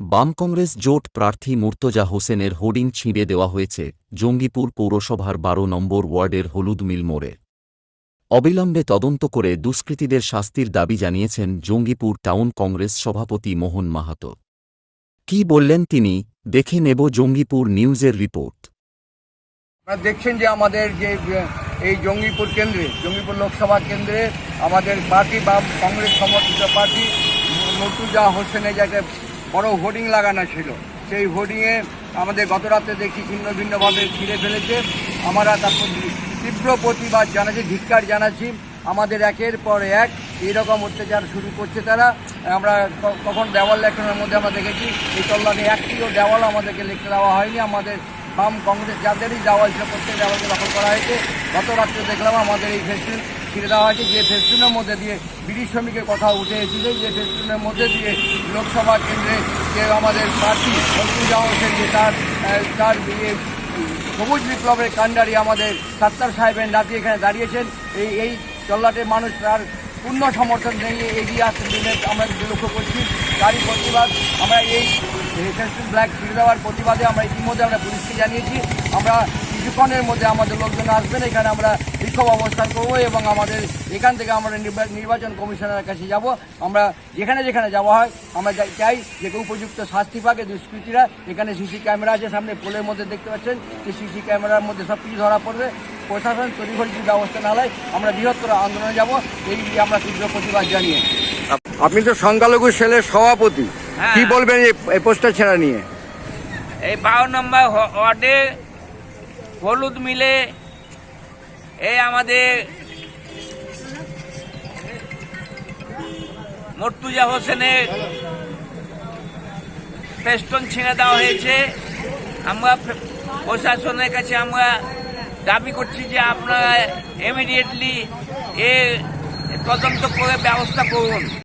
বাম কংগ্রেস জোট প্রার্থী মুর্তজা হোসেনের হোর্ডিং ছিঁড়ে দেওয়া হয়েছে জঙ্গিপুর পৌরসভার বারো নম্বর ওয়ার্ডের হলুদ মিল মোড়ে। অবিলম্বে তদন্ত করে দুষ্কৃতীদের শাস্তির দাবি জানিয়েছেন জঙ্গিপুর টাউন কংগ্রেস সভাপতি মোহন মাহাতো। কি বললেন তিনি? দেখে নেব জঙ্গিপুর নিউজের রিপোর্ট। দেখছেন যে আমাদের যে এই জঙ্গিপুর কেন্দ্রে, জঙ্গিপুর লোকসভা কেন্দ্রে আমাদের পার্টি বা কংগ্রেস সমর্থিত পার্টি মর্তুজা হোসেনের যে একটা বড় হোর্ডিং লাগানো ছিল। সেই হোর্ডিংয়ে আমাদের গত রাতে দেখি ভিন্ন ভিন্নভাবে ছিঁড়ে ফেলেছে। আমরা তারপর তীব্র প্রতিবাদ জানাচ্ছি, ধিক্কার জানাচ্ছি। আমাদের একের পর এক এইরকম অত্যাচার শুরু করছে তারা। আমরা কখন দেওয়াল লেখানোর মধ্যে আমরা দেখেছি, এই তল্লাটে একটিও দেওয়াল আমাদেরকে লিখতে দেওয়া হয়নি। আমাদের বাম কংগ্রেস যাদেরই দেওয়াল ছিল, প্রত্যেক দেওয়ালকে দখল করা হয়েছে। গত রাত্রে দেখলাম আমাদের এই ফেস্টুন ছিঁড়ে দেওয়া হয়েছে, যে ফেস্টুনের মধ্যে দিয়ে বিড়ি শ্রমিকের কথা উঠে এসেছে, যে ফেস্টুনের মধ্যে দিয়ে লোকসভা কেন্দ্রে যে আমাদের প্রার্থী ফজলুল হোসেন যে তার তার সবুজ বিপ্লবের কাণ্ডারি আমাদের সাত্তার সাহেবের নাতি এখানে দাঁড়িয়েছেন। এই এই তল্লাটে মানুষ তার পূর্ণ সমর্থন নিয়ে এগিয়ে আসতে দিলে আমরা লক্ষ্য করছি। তারই প্রতিবাদ, আমরা এই ফেস্টুন ব্ল্যাক ছিঁড়ে দেওয়ার প্রতিবাদে আমরা ইতিমধ্যে আমরা পুলিশকে জানিয়েছি। আমরা কিছুক্ষণের মধ্যে আমাদের লোকজন আসবেন, এখানে আমরা বিক্ষোভ অবস্থান করব এবং আমাদের এখান থেকে আমরা নির্বা- নির্বাচন কমিশনারের কাছে যাব। আমরা যেখানে যেখানে যাওয়া হয় আমরা চাই- যে উপযুক্ত শাস্তি পাকে দুষ্কৃতীরা। এখানে সিসি ক্যামেরা আছে সামনে পোলের মধ্যে দেখতে পাচ্ছেন। যে সিসি ক্যামেরার মধ্যে সব কিছু ধরা পড়বে। প্রশাসন তড়িঘড়ি যদি ব্যবস্থা না নেয় আমরা বৃহত্তর আন্দোলনে যাব। এই নিয়ে আমরা তীব্র প্রতিবাদ জানিয়ে। আপনি তো সংখ্যালঘু সেলের সভাপতি। হ্যাঁ। কি বলবেন এই পোস্টার ছেড়া নিয়ে? এই বারো নম্বর ওয়ার্ডে হলুদ মিলে এই আমাদের মর্তুজা হোসেনের পেস্টন ছিঁড়ে দেওয়া হয়েছে। আমরা প্রশাসনের কাছে আমরা দাবি করছি যে আপনারা ইমিডিয়েটলি এ তদন্ত করে ব্যবস্থা করুন।